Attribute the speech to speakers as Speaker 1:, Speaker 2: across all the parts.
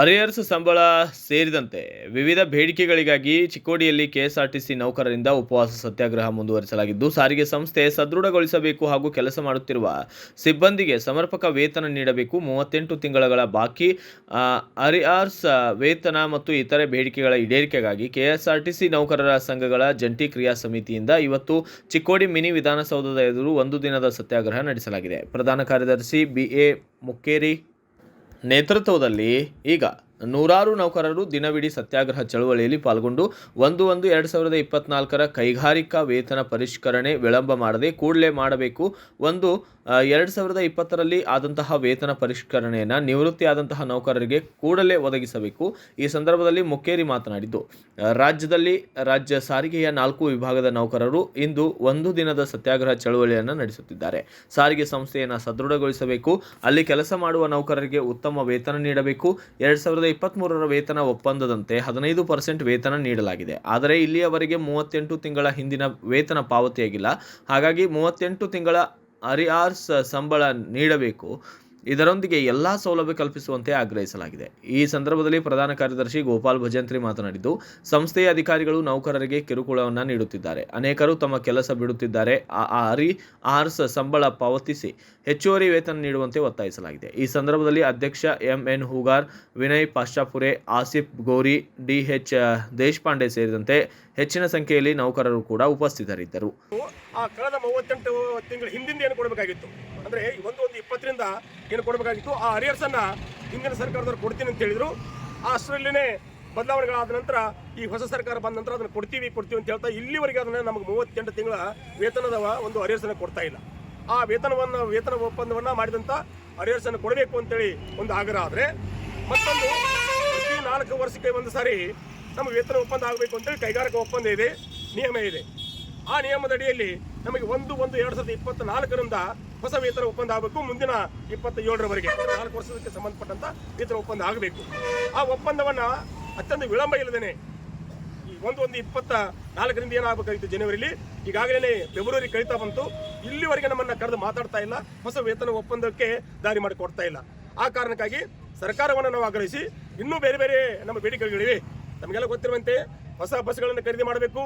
Speaker 1: Arrears ಸಂಬಳ ಸೇರಿದಂತೆ ವಿವಿಧ ಬೇಡಿಕೆಗಳಿಗಾಗಿ ಚಿಕ್ಕೋಡಿಯಲ್ಲಿ ಕೆಎಸ್ಆರ್ಟಿಸಿ ನೌಕರರಿಂದ ಉಪವಾಸ ಸತ್ಯಾಗ್ರಹ ಮುಂದುವರಿಸಲಾಗಿದ್ದು, ಸಾರಿಗೆ ಸಂಸ್ಥೆ ಸದೃಢಗೊಳಿಸಬೇಕು ಹಾಗೂ ಕೆಲಸ ಮಾಡುತ್ತಿರುವ ಸಿಬ್ಬಂದಿಗೆ ಸಮರ್ಪಕ ವೇತನ ನೀಡಬೇಕು ಮೂವತ್ತೆಂಟು ತಿಂಗಳ ಬಾಕಿ. ಅರಿಯರ್ಸ್ ವೇತನ ಮತ್ತು ಇತರೆ ಬೇಡಿಕೆಗಳ ಈಡೇರಿಕೆಗಾಗಿ ಕೆಎಸ್ಆರ್ಟಿಸಿ ನೌಕರರ ಸಂಘಗಳ ಜಂಟಿ ಕ್ರಿಯಾ ಸಮಿತಿಯಿಂದ ಇವತ್ತು ಚಿಕ್ಕೋಡಿ ಮಿನಿ ವಿಧಾನಸೌಧದ ಎದುರು ಒಂದು ದಿನದ ಸತ್ಯಾಗ್ರಹ ನಡೆಸಲಾಗಿದೆ. ಪ್ರಧಾನ ಕಾರ್ಯದರ್ಶಿ ಬಿಎ ಮುಕ್ಕೇರಿ ನೇತೃತ್ವದಲ್ಲಿ ಈಗ ನೂರಾರು ನೌಕರರು ದಿನವಿಡೀ ಸತ್ಯಾಗ್ರಹ ಚಳವಳಿಯಲ್ಲಿ ಪಾಲ್ಗೊಂಡು ಒಂದು ಒಂದು ಎರಡು ಸಾವಿರದ ಇಪ್ಪತ್ನಾಲ್ಕರ ಕೈಗಾರಿಕಾ ವೇತನ ಪರಿಷ್ಕರಣೆ ವಿಳಂಬ ಮಾಡದೆ ಕೂಡಲೇ ಮಾಡಬೇಕು ಒಂದು ಎರಡು ಸಾವಿರದ ಇಪ್ಪತ್ತರಲ್ಲಿ ಆದಂತಹ ವೇತನ ಪರಿಷ್ಕರಣೆಯನ್ನು ನಿವೃತ್ತಿ ಆದಂತಹ ನೌಕರರಿಗೆ ಕೂಡಲೇ ಒದಗಿಸಬೇಕು. ಈ ಸಂದರ್ಭದಲ್ಲಿ ಮುಕ್ಕೇರಿ ಮಾತನಾಡಿದ್ದು ರಾಜ್ಯದಲ್ಲಿ ರಾಜ್ಯ ಸಾರಿಗೆಯ ನಾಲ್ಕು ವಿಭಾಗದ ನೌಕರರು ಇಂದು ಒಂದು ದಿನದ ಸತ್ಯಾಗ್ರಹ ಚಳವಳಿಯನ್ನು ನಡೆಸುತ್ತಿದ್ದಾರೆ. ಸಾರಿಗೆ ಸಂಸ್ಥೆಯನ್ನು ಸದೃಢಗೊಳಿಸಬೇಕು. ಅಲ್ಲಿ ಕೆಲಸ ಮಾಡುವ ನೌಕರರಿಗೆ ಉತ್ತಮ ವೇತನ ನೀಡಬೇಕು. ಎರಡು ಸಾವಿರದ ಇಪ್ಪತ್ತ್ಮೂರರ ವೇತನ ಒಪ್ಪಂದದಂತೆ ಹದಿನೈದು ಪರ್ಸೆಂಟ್ ವೇತನ ನೀಡಲಾಗಿದೆ. ಆದರೆ ಇಲ್ಲಿಯವರೆಗೆ ಮೂವತ್ತೆಂಟು ತಿಂಗಳ ಹಿಂದಿನ ವೇತನ ಪಾವತಿಯಾಗಿಲ್ಲ. ಹಾಗಾಗಿ ಮೂವತ್ತೆಂಟು ತಿಂಗಳ ಅರಿಯಾರ್ಸ್ ಸಂಬಳ ನೀಡಬೇಕು. ಇದರೊಂದಿಗೆ ಎಲ್ಲ ಸೌಲಭ್ಯ ಕಲ್ಪಿಸುವಂತೆ ಆಗ್ರಹಿಸಲಾಗಿದೆ. ಈ ಸಂದರ್ಭದಲ್ಲಿ ಪ್ರಧಾನ ಕಾರ್ಯದರ್ಶಿ ಗೋಪಾಲ್ ಭಜಂತ್ರಿ ಮಾತನಾಡಿದ್ದು, ಸಂಸ್ಥೆಯ ಅಧಿಕಾರಿಗಳು ನೌಕರರಿಗೆ ಕಿರುಕುಳವನ್ನು ನೀಡುತ್ತಿದ್ದಾರೆ. ಅನೇಕರು ತಮ್ಮ ಕೆಲಸ ಬಿಡುತ್ತಿದ್ದಾರೆ. ಆರಿ, ಆರ್ಸ್ ಸಂಬಳ ಪಾವತಿಸಿ ಹೆಚ್ಚುವರಿ ವೇತನ ನೀಡುವಂತೆ ಒತ್ತಾಯಿಸಲಾಗಿದೆ. ಈ ಸಂದರ್ಭದಲ್ಲಿ ಅಧ್ಯಕ್ಷ M N Hoogar, Vinay Pashchapure, Asif Gori DH Deshpande ಸೇರಿದಂತೆ ಹೆಚ್ಚಿನ ಸಂಖ್ಯೆಯಲ್ಲಿ ನೌಕರರು ಕೂಡ ಉಪಸ್ಥಿತರಿದ್ದರು.
Speaker 2: ಅಂದ್ರೆ ಒಂದು ಒಂದು ಇಪ್ಪತ್ತರಿಂದ ಏನು ಕೊಡಬೇಕಾಗಿತ್ತು? ಆ ಅರಿಯರ್ಸ್ ಅನ್ನ ಹಿಂದಿನ ಸರ್ಕಾರದವ್ರು ಕೊಡ್ತೀನಿ ಅಂತ ಹೇಳಿದ್ರು. ಆ ಅಷ್ಟರಲ್ಲಿನೇ ಬದಲಾವಣೆಗಳಾದ ನಂತರ ಈ ಹೊಸ ಸರ್ಕಾರ ಬಂದ ನಂತರ ಅದನ್ನು ಕೊಡ್ತೀವಿ ಕೊಡ್ತೀವಿ ಅಂತ ಹೇಳ್ತಾ ಇಲ್ಲಿವರೆಗೆ ಅದನ್ನ ನಮಗೆ ಮೂವತ್ತೆಂಟು ತಿಂಗಳ ವೇತನದ ಒಂದು ಅರಿಯರ್ಸ್ ಅನ್ನು ಕೊಡ್ತಾ ಇಲ್ಲ. ಆ ವೇತನವನ್ನು, ವೇತನ ಒಪ್ಪಂದವನ್ನ ಮಾಡಿದಂತ ಅರಿಯರ್ಸ್ ಅನ್ನು ಕೊಡಬೇಕು ಅಂತೇಳಿ ಒಂದು ಆಗ್ರಹ ಆದರೆ, ಮತ್ತೊಂದು ಪ್ರತಿ ನಾಲ್ಕು ವರ್ಷಕ್ಕೆ ಒಂದು ಸಾರಿ ನಮಗೆ ವೇತನ ಒಪ್ಪಂದ ಆಗಬೇಕು ಅಂತೇಳಿ ಕೈಗಾರಿಕಾ ಒಪ್ಪಂದ ಇದೆ, ನಿಯಮ ಇದೆ. ಆ ನಿಯಮದ ಅಡಿಯಲ್ಲಿ ನಮಗೆ ಒಂದು ಒಂದು ಎರಡು ಸಾವಿರದ ಇಪ್ಪತ್ತ ನಾಲ್ಕರಿಂದ ಹೊಸ ವೇತನ ಒಪ್ಪಂದ ಆಗಬೇಕು, ಮುಂದಿನ ಇಪ್ಪತ್ತ ಏಳರವರೆಗೆ ನಾಲ್ಕು ವರ್ಷಕ್ಕೆ ಸಂಬಂಧಪಟ್ಟಂತ ವೇತನ ಒಪ್ಪಂದ ಆಗಬೇಕು. ಆ ಒಪ್ಪಂದವನ್ನ ಅತ್ಯಂತ ವಿಳಂಬ ಇಲ್ಲದೇನೆ ಒಂದು ಒಂದು ಇಪ್ಪತ್ತ ನಾಲ್ಕರಿಂದ ಏನಾಗಬೇಕಾಗಿತ್ತು ಜನವರಿಲಿ ಈಗಾಗಲೇ ಫೆಬ್ರವರಿ ಕಳೀತಾ ಬಂತು. ಇಲ್ಲಿವರೆಗೆ ನಮ್ಮನ್ನ ಕರೆದು ಮಾತಾಡ್ತಾ ಇಲ್ಲ, ಹೊಸ ವೇತನ ಒಪ್ಪಂದಕ್ಕೆ ದಾರಿ ಮಾಡಿ ಕೊಡ್ತಾ ಇಲ್ಲ. ಆ ಕಾರಣಕ್ಕಾಗಿ ಸರ್ಕಾರವನ್ನು ನಾವು ಆಗ್ರಹಿಸಿ, ಇನ್ನೂ ಬೇರೆ ಬೇರೆ ನಮ್ಮ ಬೇಡಿಕೆಗಳಿವೆ. ನಮಗೆಲ್ಲ ಗೊತ್ತಿರುವಂತೆ ಹೊಸ ಬಸ್ಗಳನ್ನು ಖರೀದಿ ಮಾಡಬೇಕು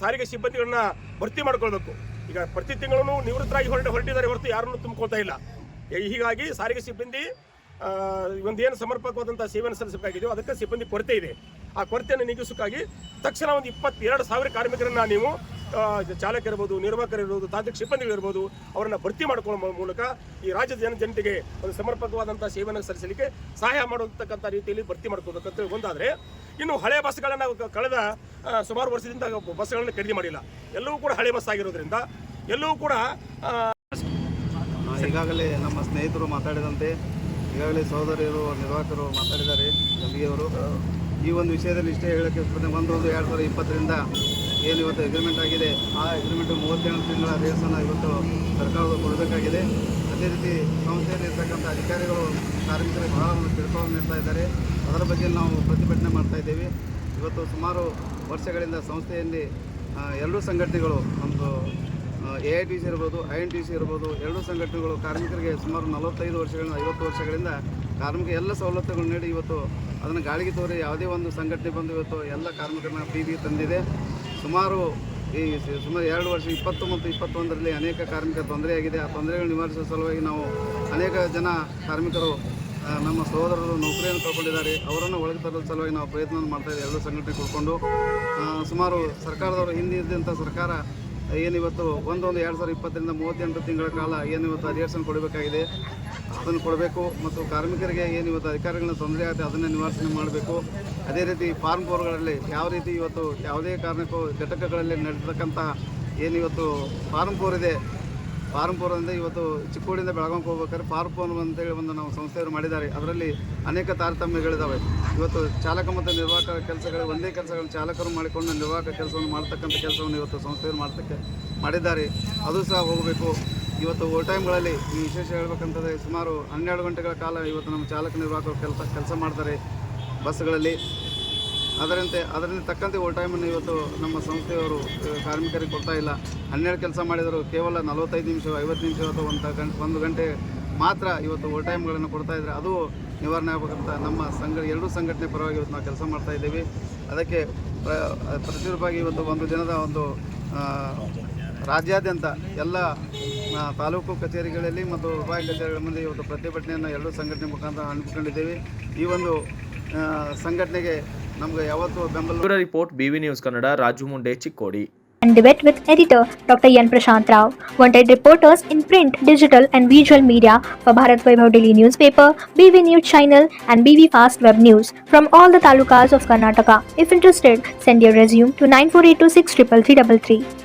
Speaker 2: ಸಾರಿಗೆ ಸಿಬ್ಬಂದಿಗಳನ್ನ ಭರ್ತಿ ಮಾಡ್ಕೊಳ್ಬೇಕು. ಈಗ ಪ್ರತಿ ತಿಂಗಳೂ ನಿವೃತ್ತರಾಗಿ ಹೊರಟ ಹೊರಟಿದ್ದಾರೆ ಹೊರತು ಯಾರನ್ನು ತುಂಬಿಕೊಳ್ತಾ ಇಲ್ಲ. ಹೀಗಾಗಿ ಸಾರಿಗೆ ಸಿಬ್ಬಂದಿ ಒಂದೇನು ಸಮರ್ಪಕವಾದಂಥ ಸೇವೆಯನ್ನು ಸಲ್ಲಿಸಬೇಕಾಗಿದೆಯೋ ಅದಕ್ಕೆ ಸಿಬ್ಬಂದಿ ಕೊರತೆ ಇದೆ. ಆ ಕೊರತೆಯನ್ನು ನೀಗಿಸೋಕ್ಕಾಗಿ ತಕ್ಷಣ ಒಂದು ಇಪ್ಪತ್ತೆರಡು ಸಾವಿರ ಕಾರ್ಮಿಕರನ್ನ ನೀವು ಚಾಲಕ ಚಾಲಕರಿರ್ಬೋದು ನಿರ್ವಾಹಕರಿರ್ಬೋದು ತಾಂತ್ರಿಕ ಸಿಬ್ಬಂದಿಗಳಿರ್ಬೋದು ಅವರನ್ನು ಭರ್ತಿ ಮಾಡಿಕೊಳ್ಳುವ ಮೂಲಕ ಈ ರಾಜ್ಯದ ಜನ ಜನತೆಗೆ ಒಂದು ಸಮರ್ಪಕವಾದಂಥ ಸೇವೆಯನ್ನು ಸಲ್ಲಿಸಲಿಕ್ಕೆ ಸಹಾಯ ಮಾಡತಕ್ಕಂಥ ರೀತಿಯಲ್ಲಿ ಭರ್ತಿ ಮಾಡ್ಕೋಬೇಕಂತ ಒಂದಾದರೆ, ಇನ್ನು ಹಳೆ ಬಸ್ಗಳನ್ನು ಕಳೆದ ಸುಮಾರು ವರ್ಷದಿಂದ ಬಸ್ಗಳನ್ನು ಖರೀದಿ ಮಾಡಿಲ್ಲ. ಎಲ್ಲವೂ ಕೂಡ ಹಳೆ ಬಸ್ ಆಗಿರೋದ್ರಿಂದ, ಎಲ್ಲವೂ ಕೂಡ
Speaker 3: ಈಗಾಗಲೇ ನಮ್ಮ ಸ್ನೇಹಿತರು ಮಾತಾಡಿದಂತೆ ಈಗಾಗಲೇ ಸಹೋದರಿಯರು, ನಿರ್ವಾಹಕರು ಮಾತಾಡಿದ್ದಾರೆ ಗಂಬಿಗೆಯವರು ಈ ಒಂದು ವಿಷಯದಲ್ಲಿ ಇಷ್ಟೇ ಹೇಳೋಕ್ಕೆ ಇಷ್ಟಪಡ್ತೇನೆ ಒಂದು ಒಂದು ಎರಡು ಸಾವಿರದ ಇಪ್ಪತ್ತರಿಂದ ಏನು ಇವತ್ತು ಅಗ್ರಿಮೆಂಟ್ ಆಗಿದೆ, ಆ ಅಗ್ರಿಮೆಂಟ್ ಮೂವತ್ತೇಳು ತಿಂಗಳ ರೇಸನ್ನು ಇವತ್ತು ಸರ್ಕಾರವು ಕೊಡಬೇಕಾಗಿದೆ. ಅದೇ ರೀತಿ ಸಂಸ್ಥೆಯಲ್ಲಿ ಇರ್ತಕ್ಕಂಥ ಅಧಿಕಾರಿಗಳು, ಕಾರ್ಮಿಕರಿಗೆ ಬಹಳ ಒಂದು ಕಿರುಕುಳ ನೀಡ್ತಾ ಇದ್ದಾರೆ. ಅದರ ಬಗ್ಗೆ ನಾವು ಪ್ರತಿಭಟನೆ ಮಾಡ್ತಾ ಇದ್ದೇವೆ. ಇವತ್ತು ಸುಮಾರು ವರ್ಷಗಳಿಂದ ಸಂಸ್ಥೆಯಲ್ಲಿ ಎರಡೂ ಸಂಘಟನೆಗಳು ನಮ್ಮದು ಎ ಐ ಟಿ ಸಿ ಇರ್ಬೋದು, ಐ ಎನ್ ಟಿ ಸಿ ಇರ್ಬೋದು, ಎರಡೂ ಸಂಘಟನೆಗಳು ಕಾರ್ಮಿಕರಿಗೆ ಸುಮಾರು ನಲವತ್ತೈದು ವರ್ಷಗಳಿಂದ, ಐವತ್ತು ವರ್ಷಗಳಿಂದ ಕಾರ್ಮಿಕ ಎಲ್ಲ ಸವಲತ್ತುಗಳು ನೀಡಿ ಇವತ್ತು ಅದನ್ನು ಗಾಳಿಗೆ ತೋರಿ ಯಾವುದೇ ಒಂದು ಸಂಘಟನೆ ಬಂದು ಇವತ್ತು ಎಲ್ಲ ಕಾರ್ಮಿಕರನ್ನ ಬೀದಿಗೆ ತಂದಿದೆ. ಸುಮಾರು ಈ ಸುಮಾರು ಎರಡು ವರ್ಷ, ಇಪ್ಪತ್ತು ಮತ್ತು ಇಪ್ಪತ್ತೊಂದರಲ್ಲಿ ಅನೇಕ ಕಾರ್ಮಿಕ ತೊಂದರೆಯಾಗಿದೆ ಆ ತೊಂದರೆಗಳು ನಿವಾರಿಸುವ ಸಲುವಾಗಿ ನಾವು ಅನೇಕ ಜನ ಕಾರ್ಮಿಕರು ನಮ್ಮ ಸಹೋದರರು, ನೌಕರಿಯನ್ನು ಕಳ್ಕೊಂಡಿದ್ದಾರೆ. ಅವರನ್ನು ಒಳಗೆ ತರಲು ಸಲುವಾಗಿ ನಾವು ಪ್ರಯತ್ನ ಮಾಡ್ತಾ ಇದ್ದೀವಿ. ಎರಡು ಸಂಘಟನೆ ಕೊಡ್ಕೊಂಡು ಸುಮಾರು ಸರ್ಕಾರದವರು ಹಿಂದಿದ್ದಂಥ ಸರ್ಕಾರ ಏನಿವತ್ತು ಒಂದೊಂದು ಎರಡು ಸಾವಿರದ ಇಪ್ಪತ್ತರಿಂದ ಮೂವತ್ತೆಂಟು ತಿಂಗಳ ಕಾಲ ಏನಿವತ್ತು ಅರಿಯರ್ಸನ್ನು ಕೊಡಬೇಕಾಗಿದೆ. ಅದನ್ನು ಕೊಡಬೇಕು ಮತ್ತು ಕಾರ್ಮಿಕರಿಗೆ ಏನಿವತ್ತು ಅಧಿಕಾರಿಗಳನ್ನ ತೊಂದರೆ ಆಗುತ್ತೆ ಅದನ್ನು ನಿವಾರಣೆ ಮಾಡಬೇಕು. ಅದೇ ರೀತಿ ಫಾರ್ಮ್ ಬೋರ್ಗಳಲ್ಲಿ ಯಾವ ರೀತಿ ಇವತ್ತು ಯಾವುದೇ ಕಾರಣಕ್ಕೂ ಘಟಕಗಳಲ್ಲಿ ನಡೆತಕ್ಕಂಥ ಏನಿವತ್ತು ಫಾರ್ಮ್ ಬೋರ್ ಇದೆ ಫಾರ್ಮ್ ಫೋರ್ ಅಂದರೆ ಇವತ್ತು ಚಿಕ್ಕೋಡಿಯಿಂದ ಬೆಳಗಾವಿಗೆ ಹೋಗ್ಬೇಕಾದ್ರೆ ಅಂತ ಅಂತೇಳಿ ಒಂದು ನಾವು ಸಂಸ್ಥೆಯವರು ಮಾಡಿದ್ದಾರೆ. ಅದರಲ್ಲಿ ಅನೇಕ ತಾರತಮ್ಯಗಳಿದ್ದಾವೆ ಇವತ್ತು ಚಾಲಕ ಮತ್ತು ನಿರ್ವಾಹಕ ಕೆಲಸಗಳು, ಒಂದೇ ಕೆಲಸಗಳನ್ನು ಚಾಲಕರು ಮಾಡಿಕೊಂಡು ನಿರ್ವಾಹಕ ಕೆಲಸವನ್ನು ಮಾಡ್ತಕ್ಕಂಥ ಕೆಲಸವನ್ನು ಇವತ್ತು ಸಂಸ್ಥೆಯವರು ಮಾಡ್ತಕ್ಕೆ, ಮಾಡಿದ್ದಾರೆ. ಅದು ಸಹ ಹೋಗಬೇಕು. ಇವತ್ತು ಓವರ್ ಟೈಮ್ಗಳಲ್ಲಿ ಈ ವಿಶೇಷ ಹೇಳ್ಬೇಕಂತಂದರೆ ಸುಮಾರು ಹನ್ನೆರಡು ಗಂಟೆಗಳ ಕಾಲ ಇವತ್ತು ನಮ್ಮ ಚಾಲಕ ನಿರ್ವಾಹಕರು ಕೆಲಸ ಕೆಲಸ ಮಾಡ್ತಾರೆ ಬಸ್ಗಳಲ್ಲಿ. ಅದರಂತೆ ಅದರಿಂದ ತಕ್ಕಂತೆ ಓವರ್ ಟೈಮನ್ನು ಇವತ್ತು ನಮ್ಮ ಸಂಸ್ಥೆಯವರು ಕಾರ್ಮಿಕರಿಗೆ ಕೊಡ್ತಾ ಇಲ್ಲ. ಹನ್ನೆರಡು ಕೆಲಸ ಮಾಡಿದರು ಕೇವಲ ನಲವತ್ತೈದು ನಿಮಿಷ, ಐವತ್ತು ನಿಮಿಷ ಅಥವಾ ಒಂದು ಗಂಟೆ ಒಂದು ಗಂಟೆ ಮಾತ್ರ ಇವತ್ತು ಓವರ್ ಟೈಮ್ಗಳನ್ನು ಕೊಡ್ತಾ ಇದ್ದಾರೆ ಅದು ನಿವಾರಣೆ ಆಗಬೇಕಂತ ನಮ್ಮ ಸಂಘ, ಎರಡೂ ಸಂಘಟನೆ ಪರವಾಗಿ ಇವತ್ತು ನಾವು ಕೆಲಸ ಮಾಡ್ತಾ ಇದ್ದೀವಿ. ಅದಕ್ಕೆ ಪ್ರ, ಪ್ರತಿರೂಪವಾಗಿ ಇವತ್ತು ಒಂದು ದಿನದ ಒಂದು ರಾಜ್ಯಾದ್ಯಂತ ಎಲ್ಲ ತಾಲೂಕು ಕಚೇರಿಗಳಲ್ಲಿ ಮತ್ತು ಉಪಾಯ ಕಚೇರಿಗಳ ಮುಂದೆ ಇವತ್ತು ಪ್ರತಿಭಟನೆಯನ್ನು ಎರಡೂ ಸಂಘಟನೆ ಮುಖಾಂತರ ಹಮ್ಮಿಕೊಂಡಿದ್ದೇವೆ. ಈ ಒಂದು ಸಂಘಟನೆಗೆ ನಮಗೆ ಯಾವತ್ತೂ ಬೆಂಬಲ
Speaker 1: ಇವರ report BV news Kannada Raju Munde Chikkodi
Speaker 4: and debate with editor Dr. Yan Prashant Rao. Wanted reporters in print, digital, and visual media for Bharat Vaibhav Daily newspaper, BV News channel, and BV Fast Web News from all the talukas of Karnataka. If interested, send your resume to 9482633333.